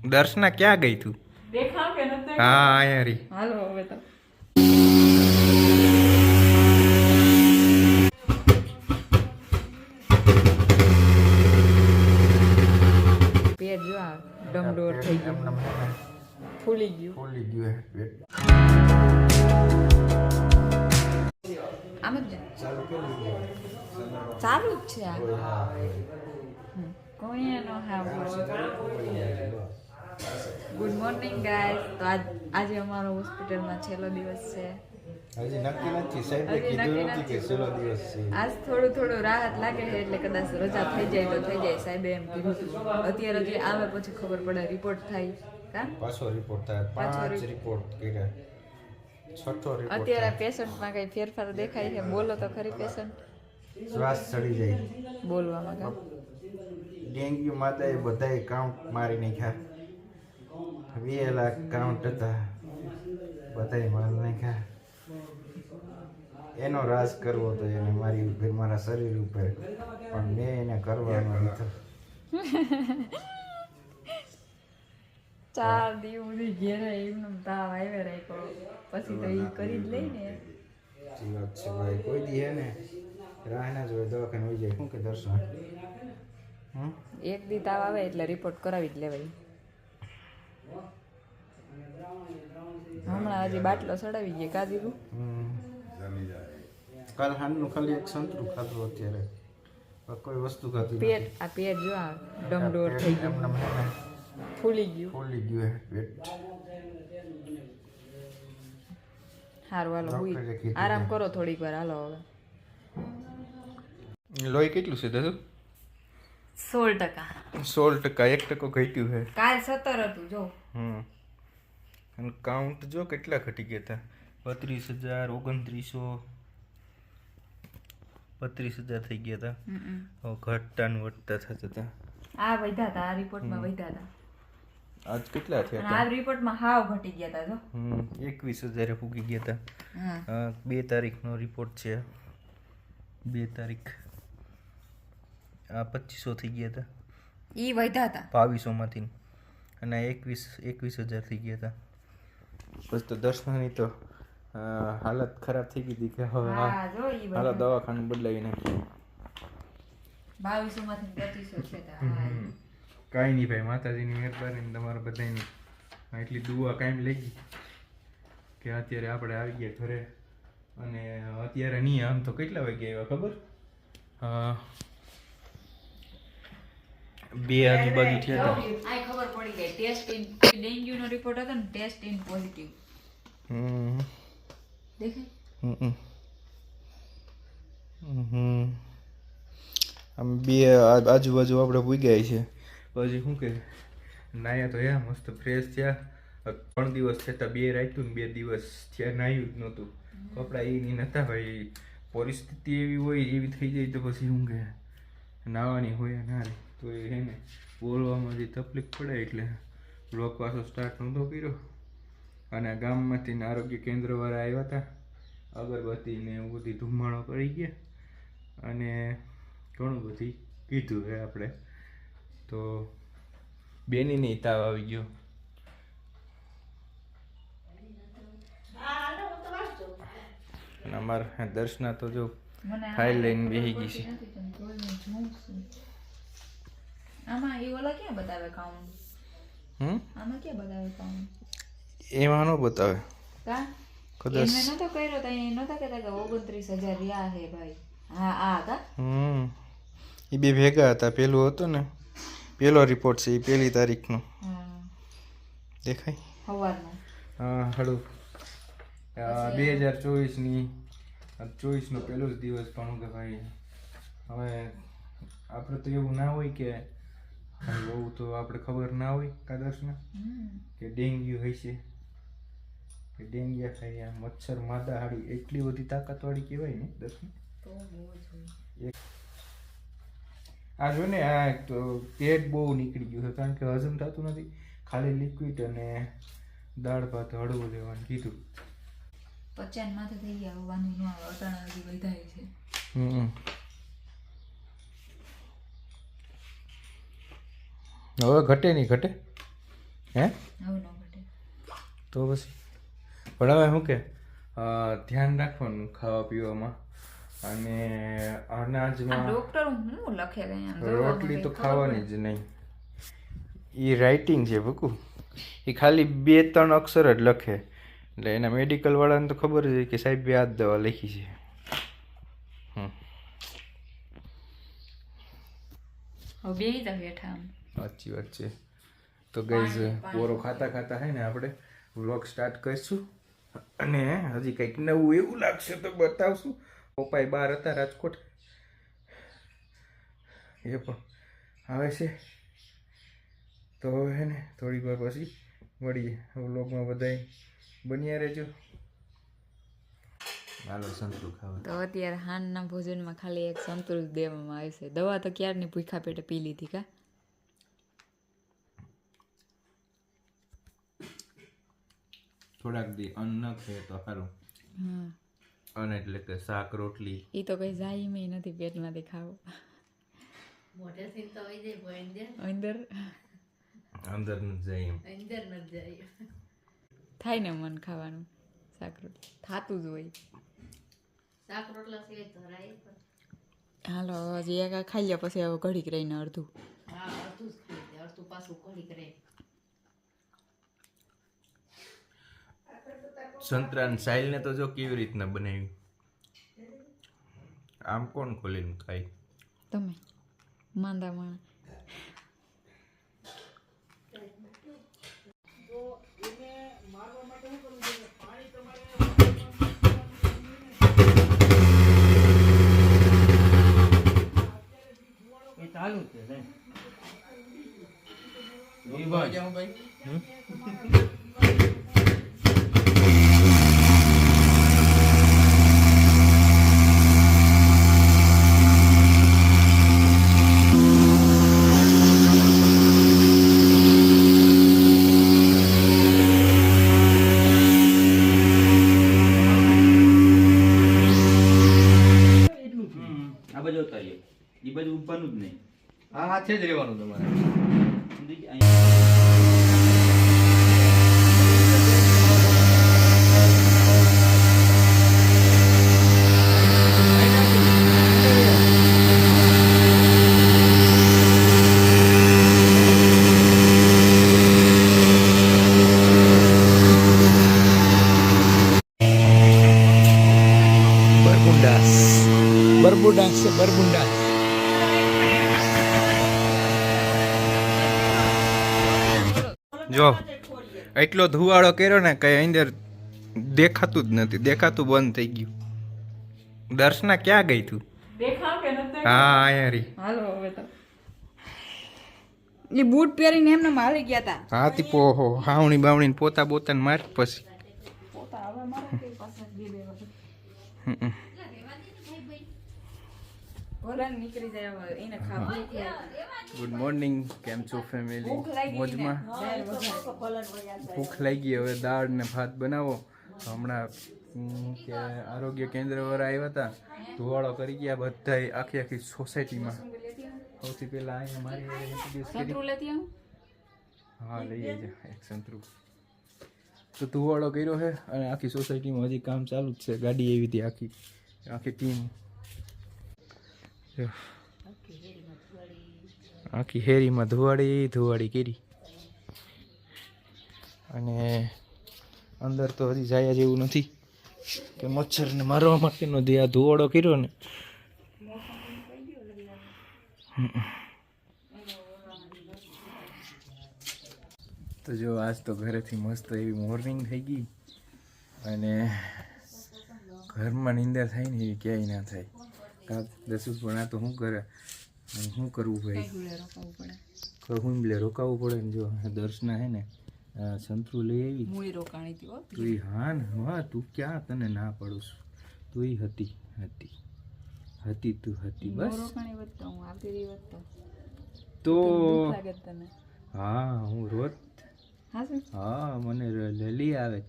દર્શના ક્યાં ગઈ તું? હા અહીંયા રી હાલો હવે તો. પેટ જો આ ડમડોર થઈ ગયું. ફૂલી ગયું. ખોલી ગયું પેટ. આમ જ ચાલુ જ છે આ? કોઈ એનો હા ગુડ મોર્નિંગ ગાઈસ તો આજ આજે અમારો હોસ્પિટલમાં છેલ્લો દિવસ છે. હજી નક્કી નથી સાહેબે કીધું નથી કે છેલ્લો દિવસ છે. આજ થોડું થોડું રાહત લાગે છે એટલે કદાચ રજા થઈ જાય તો થઈ જાય સાહેબે એમ કીધું અત્યારે જે આવે પછી ખબર પડે રિપોર્ટ થાય. કા? પાછો રિપોર્ટ થાય. પાંચ રિપોર્ટ. કર્યા. છઠ્ઠો રિપોર્ટ અત્યારે પેશન્ટમાં કઈ ફેરફાર દેખાય છે? બોલો તો ખરી પેશન્ટ શ્વાસ ચડી જાય. બોલવામાં ડેન્ગ્યુ એ બધાએ કાઉન્ટ મારી નાખ્યા. વીએ લાખ કાઉન્ટ હતા બધાય માલ નાખ્યા એનો રાજ કરવો હતો એને મારી ઉપર મારા શરીર ઉપર પણ મેં એને કરવાનો દીધો ચાર દિવસ સુધી ઘેરે એમનો તાવ આવ્યો રાખ્યો પછી તો એ કરી જ લઈ ને વાત છે ભાઈ કોઈ દી હે ને રાહ ના જોવે દવાખાને હોઈ જાય શું કે દર્શન હમ એક દી તાવ આવે એટલે રિપોર્ટ કરાવી જ લેવાય હમણાં હજી બાટલો ચડાવી ગયે કા દીધું. કાલ હાનનું ખાલી એક સંતરું ખાધું અત્યારે. કોઈ વસ્તુ ખાધી પેટ આ પેટ જો આ ડમડોર થઈ ગયું. ફૂલી ગયું. ફૂલી ગયું પેટ. સારું હાલો આરામ કરો થોડીક વાર હાલો હવે. લોહી કેટલું છે દાદુ? સોળ ટકા. સોળ ટકા એક ટકો ઘટ્યું છે કાલ સત્તર હતું જો. હમ. અને કાઉન્ટ જો કેટલા ઘટી ગયા હતા? બત્રીસ હજાર ઓગણત્રીસો બત્રીસ હજાર થઈ ગયા હતા. ઘટતા ને વધતા થતા હતા. આ વધ્યા હતા આ રિપોર્ટમાં વધ્યા હતા. આજ કેટલા થયા આ રિપોર્ટમાં હાવ ઘટી ગયા હતા જો. હમ એકવીસ હજારે ફૂગી ગયા હતા. બે તારીખનો રિપોર્ટ છે. બે તારીખ. પચીસો થઈ ગયા હતા. એ વધ્યા હતા? બાવીસોમાંથી. અને આ એકવીસ એકવીસ હજાર થઈ ગયા હતા. બસ તો દર્શનની તો હાલત ખરાબ થઈ ગઈ હતી કે હવે હાલત હા જો ઈ હાલો વધ્યા દવાખાનું બદલાવી નાખીએ બાવીસો પચીસો છે કાંઈ નહીં ભાઈ માતાજીની મહેરબાની તમારા બધાની. એટલી દુઆ કાંઈ લઈ ગઈ કે અત્યારે આપણે આવી ગયા ઘરે. અને અત્યારે નહીં આમ તો કેટલા વાગ્યા આવ્યા ખબર? અ, બે આજુબાજુ થયા હતા આય ખબર પડી ગઈ. ટેસ્ટ ઇન ડેન્ગ્યુ નો રિપોર્ટ હતો ને ટેસ્ટ ઇન પોઝિટિવ હમ. દેખાય? હમ હમ. આમ બે આજુબાજુ આપણે ભૂગ્યા છે. પછી શું કે? નાયા તો યા મસ્ત ફ્રેશ થયા. ત્રણ દિવસ થતા બે રાખ્યું ને બે દિવસ થયા નાયું જ નહોતું. કપડાં એ નહીં નહોતા ભાઈ. પરિસ્થિતિ એવી હોય એવી થઈ જાય તો પછી શું કે? નાવાની હોય ના રે. તો એ હે ને બોલવામાં જે તકલીફ પડે એટલે બ્લોક પાછો સ્ટાર્ટ નહોતો કર્યો. અને ગામમાંથી આરોગ્ય કેન્દ્રવાળા આવ્યા હતા. અગરબત્તી ને એવું બધી ધુમાડો કરી ગયા. અને ઘણું બધી કીધું હે આપણે. તો બેનીને તાવ આવી ગયો. અમારા દર્શના તો જો ફાઇલ લઈને બેસી ગઈ છે નથી પણ તોય હું જોઉં છું. આમાં એ ઓલા ક્યાં બતાવે કાઉન્ટ હમ? આમાં ક્યાં બતાવે કાઉન્ટ એમાં ન બતાવે. કા? કદાચ એને નતો કર્યો તો એ નતો કહેતા કે ઓગણત્રીસ હજાર રહ્યા હે ભાઈ. હા આ કા હમ. એ બે ભેગા હતા. પેલું હતું ને પેલો રિપોર્ટ છે એ પહેલી તારીખનો. હા. દેખાય? સવારના હા હળું બે હજાર ચોવીસની ચોવીસનો પહેલો જ દિવસ પણ હું કે ભાઈ હવે આપણે તો એવું ના હોય કે બહુ તો આપણે ખબર ના હોય કાદર્શને કે ડેન્ગ્યુ હશે. કે ડેન્ગ્યા થાય આ મચ્છર માદા હાડી એટલી બધી તાકાતવાળી કહેવાય ને દર્શન. આ જો ને આ તો પેટ બહુ નીકળી ગયું છે કારણ કે હજમ થતું નથી. ખાલી લિક્વિડ અને દાળ ભાત હળવું લેવાનું કીધું. પચાન માથે થઈ ગયા હોવાનું અટાણા હજી વધારે છે. હમ. હવે ઘટે નહીં ઘટે. હે? તો પછી. પણ હવે શું કે ધ્યાન રાખવાનું ખાવા પીવામાં. અને અનાજમાં ડોક્ટર હું લખે રોટલી તો ખાવાની જ નહીં. એ રાઇટિંગ છે ભકુ. એ ખાલી બે ત્રણ અક્ષર જ લખે. એટલે એના મેડિકલ વાળાને તો ખબર જ કે સાહેબ બે આ દવા લખી છે. હમ. બે આમ. સાચી વાત છે તો ગઈઝ પોરો ખાતા ખાતા હે ને આપણે વ્લોગ સ્ટાર્ટ કરીશું. અને હજી કંઈક નવું એવું લાગશે તો બતાવશું. પપ્પાએ બહાર હતા રાજકોટ. એ પણ આવે છે. તો હે ને થોડીક વાર પછી મળીએ વ્લોગમાં બધાય. બન્યા રહેજો. તો અત્યારે હાનના ભોજનમાં ખાલી એક સંતુલ દેવામાં આવે છે. દવા તો ક્યારની ભૂખા પેટે પી લીધી કા? થોડાક દી અન્ન ન તો સારું હા. અન્ન એટલે કે શાક રોટલી. એ તો કઈ જાય મે નથી પેટમાંથી ખાવું. અંદર અંદર? ન જાય એમ. થાય ને મન ખાવાનું શાક રોટલી. થાતું જ હોય. હાલો હજી એક ખાઈ લે પછી હવે ઘડીક રહીને અડધું. સંતરાન સાઈલને તો જો કેવી રીતના બનાવી આમ કોણ ખોલીને ખાય? તમે માંદા માણા ચાલુ જ છે સાહેબ. હા હાથે જ રહેવાનું તમારે સમજી ગયા? અહીંયા. જો એટલો ધુવાળો કર્યો ને કઈ અંદર દેખાતું જ નથી. દેખાતું બંધ થઈ ગયું. દર્શના ક્યાં ગઈ તું? હા યારી હાલો હવે તો. એ બૂટ પહેરીને એમને મારી ગયા હતા હાથી પોહો હાવણી બાવણી પોતા બોતાને માર પછી. જાય હવે એને ખાવું ગુડ મોર્નિંગ કેમ છો ફેમિલી મોજમાં? ભૂખ લાગી હવે દાળ ને ભાત બનાવો. હમણાં કે આરોગ્ય કેન્દ્ર વાળા આવ્યા હતા. ધુવાળો કરી ગયા બધા આખી આખી સોસાયટીમાં. સૌથી પહેલા અહીંયા મારી હા લઈ આવજો એક સંતરું. તો ધુવાળો કર્યો છે અને આખી સોસાયટીમાં હજી કામ ચાલુ જ છે. ગાડી એવી હતી આખી. આખી ટીમ આખી હેરીમાં ધુવાડી ધુવાડી કરી. અને અંદર તો હજી જાય જેવું નથી કે મચ્છરને મારવા માટેનો જે આ ધુવાડો કર્યો ને. તો જો આજ તો ઘરેથી મસ્ત એવી મોર્નિંગ થઈ ગઈ. અને ઘરમાં નિંદર થાય ને એવી ક્યાંય ના થાય. દસું પણ આ તો શું કરે? અને શું કરવું ભાઈ? પડે. કહું લે રોકાવું પડે ને જો દર્શના હે ને સંતરું લઈ આવી. રોકાણી હતી તું એ હા ને હા તું ક્યાં તને ના પડું છું. તું એ હતી હતી. હતી તું હતી બસ. રોકાણી વધતો હું આવતી રહી વધતો. તો હા હું રોજ હા મને લલી આવે.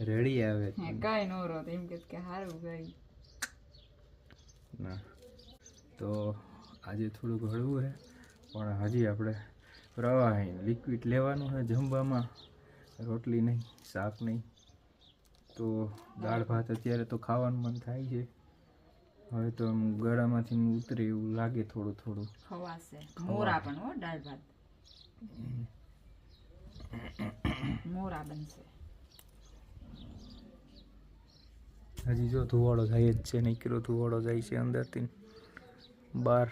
રડી આવે. કાંઈ નો રોત એમ કે કે હારું ગઈ ના. તો આજે થોડુંક હળવું છે પણ હજી આપણે પ્રવાહી લિક્વિડ લેવાનું છે જમવામાં. રોટલી નહીં શાક નહીં. તો દાળ ભાત અત્યારે તો ખાવાનું મન થાય છે. હવે તો આમ ગળામાંથી ઉતરે એવું લાગે થોડું થોડું. ખવાશે મોરા પણ હો દાળ ભાત. મોરા બનશે. હજી જો ધુવાળો જાય જ છે નીકળ્યો ધુવાડો જાય છે અંદરથી. બહાર